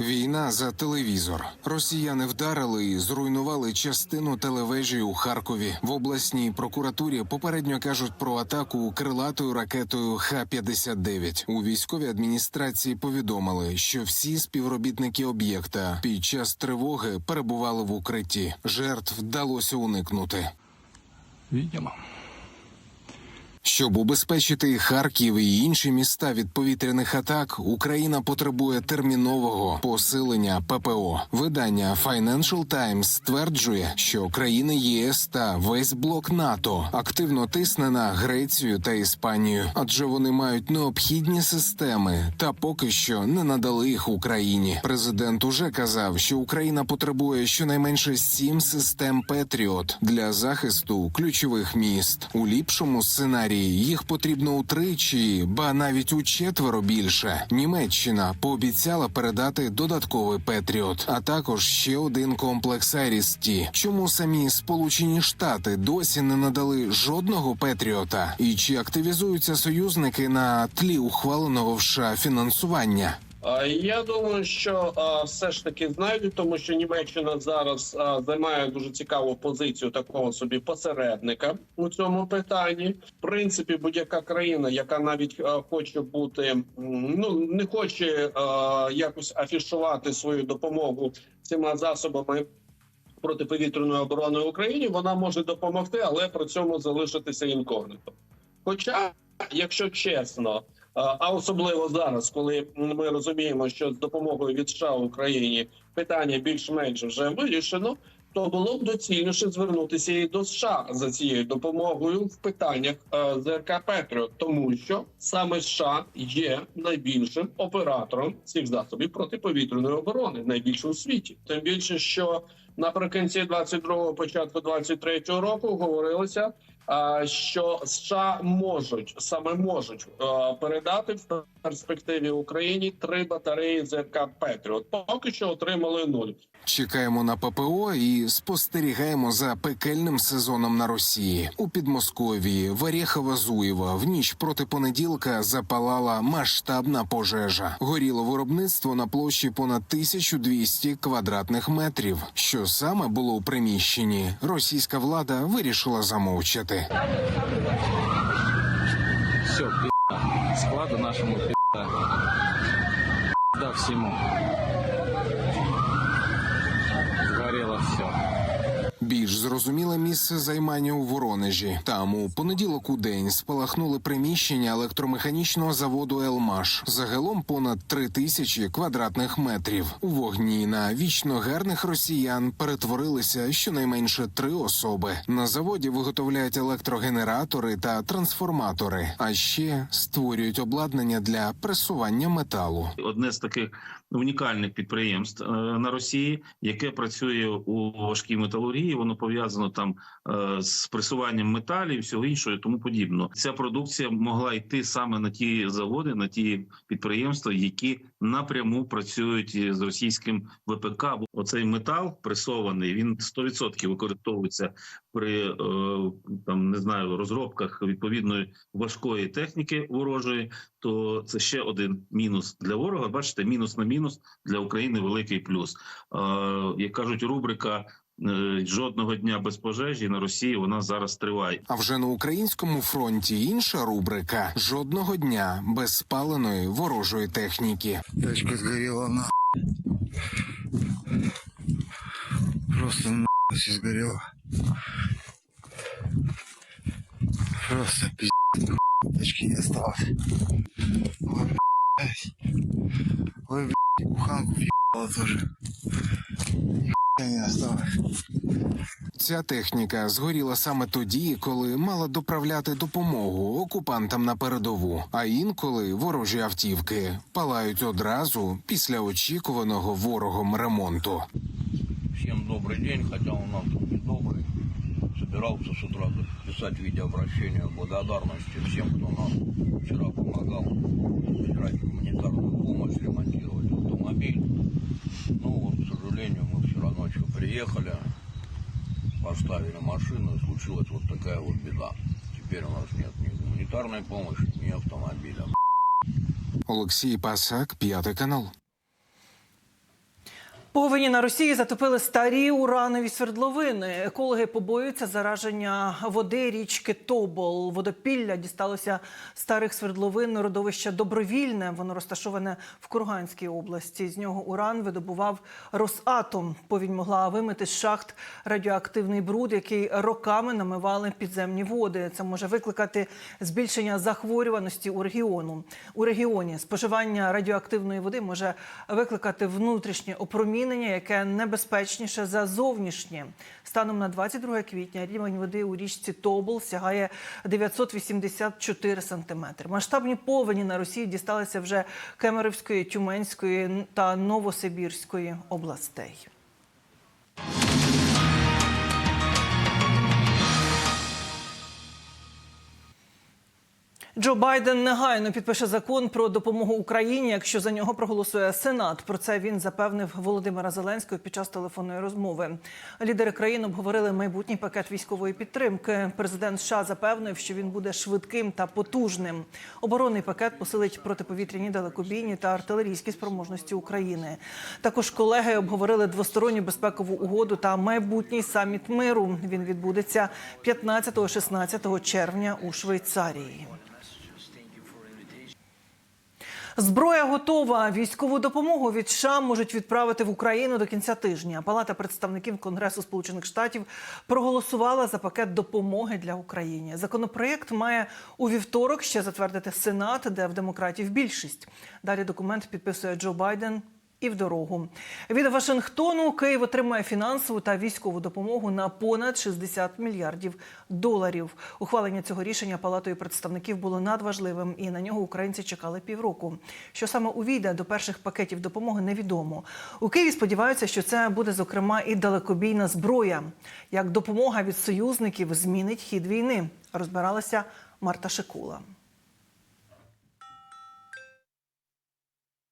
Війна за телевізор. Росіяни вдарили і зруйнували частину телевежі у Харкові. В обласній прокуратурі попередньо кажуть про атаку крилатою ракетою Х-59. У військовій адміністрації повідомили, що всі співробітники об'єкта під час тривоги перебували в укритті. Жертв вдалося уникнути. Видимо. Щоб убезпечити Харків і інші міста від повітряних атак, Україна потребує термінового посилення ППО. Видання Financial Times стверджує, що країни ЄС та весь блок НАТО активно тисне на Грецію та Іспанію, адже вони мають необхідні системи, та поки що не надали їх Україні. Президент уже казав, що Україна потребує щонайменше сім систем Петріот для захисту ключових міст. У ліпшому сценарії їх потрібно утричі, ба навіть у четверо більше. Німеччина пообіцяла передати додатковий Петріот, а також ще один комплекс Айріс-Ті. Чому самі Сполучені Штати досі не надали жодного Петріота? І чи активізуються союзники на тлі ухваленого в США фінансування? Я думаю, що все ж таки знайдуть, тому що Німеччина зараз займає дуже цікаву позицію такого собі посередника у цьому питанні. В принципі, будь-яка країна, яка навіть хоче бути ну не хоче якось афішувати свою допомогу цими засобами. Протиповітряної оборони Україні вона може допомогти, але при цьому залишитися інкогнито. Хоча, якщо чесно, а особливо зараз, коли ми розуміємо, що з допомогою від США Україні питання більш-менш вже вирішено, то було б доцільніше звернутися і до США за цією допомогою в питаннях е, ЗРК Петріот, тому що саме США є найбільшим оператором цих засобів протиповітряної оборони, найбільшим у світі. Тим більше, що наприкінці 22-го, початку 23-го року говорилося що США можуть саме можуть е, передати в перспективі Україні три батареї ЗРК Петріот. Поки що отримали нуль. Чекаємо на ППО і спостерігаємо за пекельним сезоном на Росії. У Підмосков'ї Варєхова-Зуєва в ніч проти понеділка запалала масштабна пожежа. Горіло виробництво на площі понад 1200 квадратних метрів. Що саме було у приміщенні, російська влада вирішила замовчати. Все, пизда. Складу нашему пизда. Всему. Сгорело все. Більш зрозуміле місце займання у Воронежі. Там у понеділок у день спалахнули приміщення електромеханічного заводу Елмаш. Загалом понад три тисячі квадратних метрів. У вогні на вічно гарних росіян перетворилися щонайменше три особи. На заводі виготовляють електрогенератори та трансформатори, а ще створюють обладнання для пресування металу. одне з таких унікальних підприємств е, на Росії, яке працює у важкій металургії. Воно пов'язано там е, з пресуванням металів, всього іншого і тому подібно. Ця продукція могла йти саме на ті заводи, на ті підприємства, які напряму працюють з російським ВПК. Оцей метал пресований він 100% використовується при е, там не знаю розробках відповідної важкої техніки ворожої то це ще один мінус для ворога. Бачите, мінус на мінус для України великий плюс. Як кажуть, рубрика е, жодного дня без пожежі на Росії вона зараз триває. А вже на українському фронті інша рубрика жодного дня без спаленої ворожої техніки. Тачка сгорела на. Просто на все сгорело. Просто пиздец. Тачки не осталось. Ой, блядь. Ой, блядь, буханку въебало тоже. Нихуя не осталось. Ця техніка згоріла саме тоді, коли мала доправляти допомогу окупантам на передову. А інколи ворожі автівки палають одразу після очікуваного ворогом ремонту. Всем добрый день, хотя у нас тут не добрый. Собирался с утра записать видеообращение благодарности всем, кто нам вчера помогал собирать гуманитарную помощь, ремонтировать автомобиль. Ну вот, к сожалению, мы вчера ночью приехали, поставили машину, и случилась вот такая вот беда. Теперь у нас нет ни гуманитарной помощи, ни автомобиля. Олексій Пасак, п'ятий канал. Повені на Росії затопили старі уранові свердловини. Екологи побоюються зараження води річки Тобол. Водопілля дісталося старих свердловин родовища Добровільне. Воно розташоване в Курганській області. З нього уран видобував Росатом. Повінь могла вимити з шахт радіоактивний бруд, який роками намивали підземні води. Це може викликати збільшення захворюваності у регіону. У регіоні споживання радіоактивної води може викликати внутрішнє опромінення, яке небезпечніше за зовнішнє. Станом на 22 квітня рівень води у річці Тобол сягає 984 сантиметри. Масштабні повені на Росії дісталися вже Кемеровської, Тюменської та Новосибірської областей. Джо Байден негайно підпише закон про допомогу Україні, якщо за нього проголосує Сенат. Про це він запевнив Володимира Зеленського під час телефонної розмови. Лідери країн обговорили майбутній пакет військової підтримки. Президент США запевнив, що він буде швидким та потужним. Оборонний пакет посилить протиповітряні далекобійні та артилерійські спроможності України. Також колеги обговорили двосторонню безпекову угоду та майбутній саміт миру. Він відбудеться 15-16 червня у Швейцарії. Зброя готова. Військову допомогу від США можуть відправити в Україну до кінця тижня. Палата представників Конгресу Сполучених Штатів проголосувала за пакет допомоги для України. Законопроєкт має у вівторок ще затвердити Сенат, де в демократів більшість. Далі документ підписує Джо Байден. І в дорогу від Вашингтону Київ отримає фінансову та військову допомогу на понад 60 мільярдів доларів. Ухвалення цього рішення палатою представників було надважливим, і на нього українці чекали півроку. Що саме увійде до перших пакетів допомоги, невідомо. У Києві сподіваються, що це буде зокрема і далекобійна зброя. Як допомога від союзників змінить хід війни, розбиралася Марта Шикула.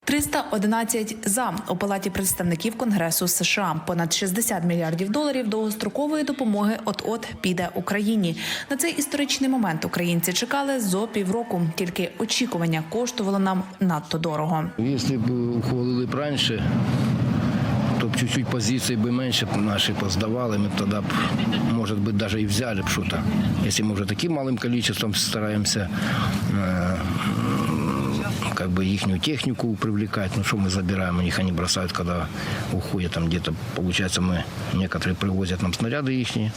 311 за у палаті представників Конгресу США. Понад 60 мільярдів доларів довгострокової допомоги от-от піде Україні. На цей історичний момент українці чекали зо півроку. Тільки очікування коштувало нам надто дорого. Если бы ухвалили б раніше, то б чуть-чуть позиції би менше наші поздавали, ми б тоді б, може бути, навіть і взяли б щось. Якщо ми вже таким малим количеством стараємося э, как бы ихнюю технику привлекать, ну что мы забираем у них, они бросают, когда уходят там где-то, получается, мы, некоторые привозят нам снаряды ихние,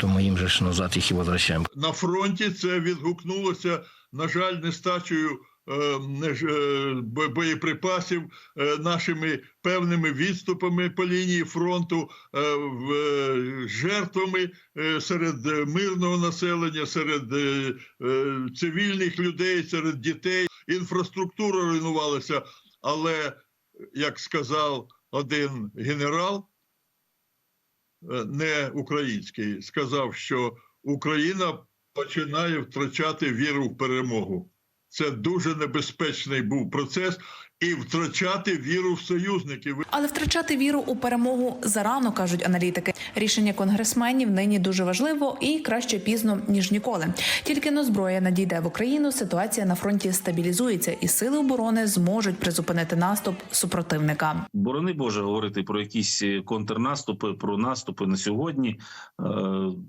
то мы им же ж назад их и возвращаем. на фронті це відгукнулося, на жаль, нестачею е, не ж, е, бо- боєприпасів е, нашими певними відступами по лінії фронту, е, в- е, жертвами е, серед е, мирного населення, серед е, е, цивільних людей, серед дітей. Інфраструктура руйнувалася, але як сказав один генерал, е, не український, сказав, що Україна починає втрачати віру в перемогу. Це дуже небезпечний був процес, і втрачати віру в союзників. Але втрачати віру у перемогу зарано кажуть аналітики. Рішення конгресменів нині дуже важливо і краще пізно ніж ніколи. Тільки но зброя надійде в Україну. Ситуація на фронті стабілізується, і сили оборони зможуть призупинити наступ супротивника. Борони Боже говорити про якісь е, контрнаступи, про наступи на сьогодні. Е,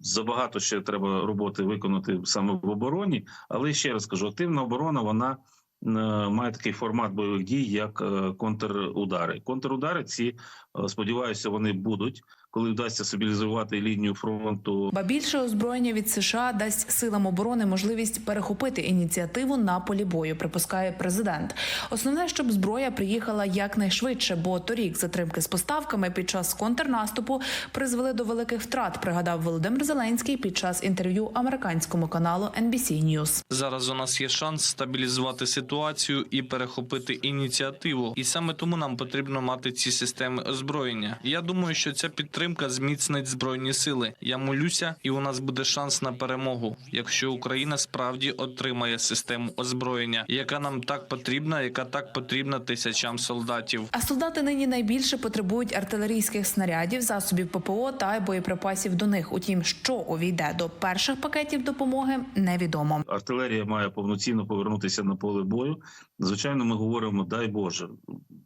Забагато ще треба роботи виконати саме в обороні. Але ще раз кажу, активна оборона вона має такий формат бойових дій, як е, контрудари. Контрудари ці е, сподіваюся, вони будуть, коли вдасться стабілізувати лінію фронту Ба більше озброєння від США дасть силам оборони можливість перехопити ініціативу на полі бою. Припускає президент. Основне, щоб зброя приїхала якнайшвидше, бо торік затримки з поставками під час контрнаступу призвели до великих втрат. Пригадав Володимир Зеленський під час інтерв'ю американському каналу NBC News. Зараз у нас є шанс стабілізувати ситуацію і перехопити ініціативу. І саме тому нам потрібно мати ці системи озброєння. Я думаю, що ця підтримка зміцнить збройні сили. Я молюся, і у нас буде шанс на перемогу, якщо Україна справді отримає систему озброєння, яка нам так потрібна, яка так потрібна тисячам солдатів. А солдати нині найбільше потребують артилерійських снарядів, засобів ППО та боєприпасів до них. Утім, що увійде до перших пакетів допомоги, невідомо. артилерія має повноцінно повернутися на поле бою. Звичайно, ми говоримо, дай Боже,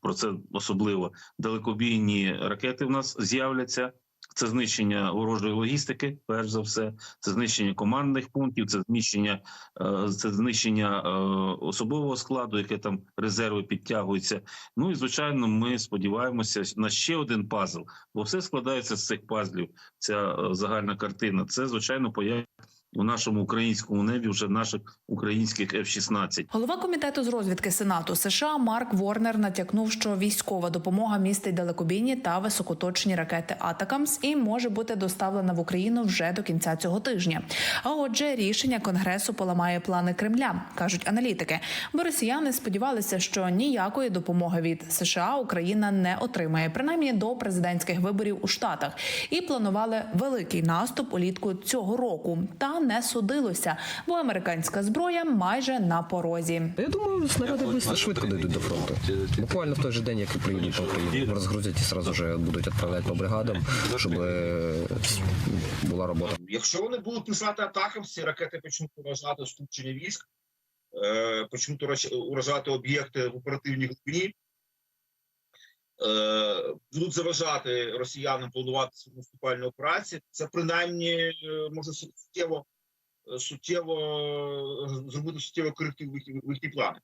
про це особливо далекобійні ракети в нас з'являться. Це знищення ворожої логістики, перш за все, це знищення командних пунктів, це знищення, е, це знищення е, особового складу, яке там резерви підтягуються. Ну і звичайно, ми сподіваємося на ще один пазл, бо все складається з цих пазлів. Ця е, загальна картина. Це звичайно поява у нашому українському небі вже наших українських F-16. Голова комітету з розвідки Сенату США Марк Ворнер натякнув, що військова допомога містить далекобійні та високоточні ракети Атакамс і може бути доставлена в Україну вже до кінця цього тижня. А отже, рішення конгресу поламає плани Кремля, кажуть аналітики. Бо росіяни сподівалися, що ніякої допомоги від США Україна не отримає, принаймні до президентських виборів у Штатах, і планували великий наступ улітку цього року. Та не судилося, бо американська зброя майже на порозі. Я думаю, снаряди швидко швидко дійдуть до фронту. Буквально в той же день, як і приїдуть на Україну. Розгрузять і одразу ж будуть відправляти по бригадам, щоб е, була робота. Якщо вони будуть писати атакам, ці ракети почнуть уражати скупчення військ, е, почнуть ураж- уражати об'єкти в оперативній глибині, е, будуть заважати росіянам планувати свою наступальну операцію, це принаймні може суттєво, суттєво е, зробити суттєво коректив в їхні, плани.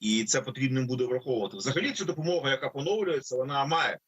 І це потрібно буде враховувати. Взагалі, ця допомога, яка поновлюється, вона має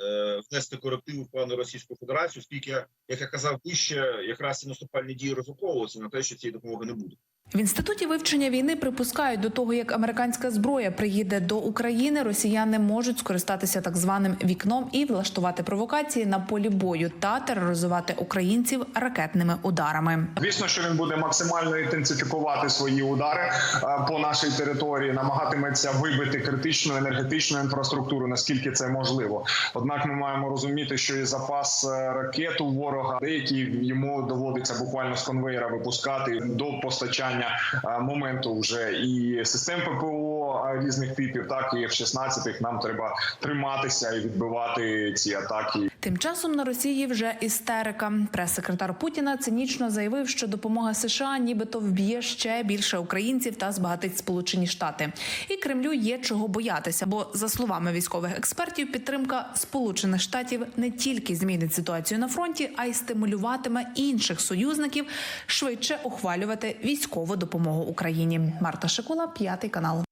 е, внести корективи в плани Російської Федерації, оскільки, як я казав вище, якраз і наступальні дії розраховуються на те, що цієї допомоги не буде. В інституті вивчення війни припускають до того, як американська зброя приїде до України, росіяни можуть скористатися так званим вікном і влаштувати провокації на полі бою та тероризувати українців ракетними ударами. Звісно, що він буде максимально інтенсифікувати свої удари е, по нашій території, намагатиметься вибити критичну енергетичну інфраструктуру, наскільки це можливо. Однак, ми маємо розуміти, що і запас е, ракет у ворога деякі йому доводиться буквально з конвейера випускати до постачання е, моменту вже і систем ППО різних типів, так і F-16 Нам треба триматися і відбивати ці атаки. Тим часом на Росії вже істерика. Прес-секретар Путіна цинічно заявив, що допомога США нібито вб'є ще більше українців та збагатить Сполучені Штати. І Кремлю є чого боятися, бо за словами військових експертів, підтримка Сполучених Штатів не тільки змінить ситуацію на фронті, а й стимулюватиме інших союзників швидше ухвалювати військову допомогу Україні. Марта Шикула, п'ятий канал.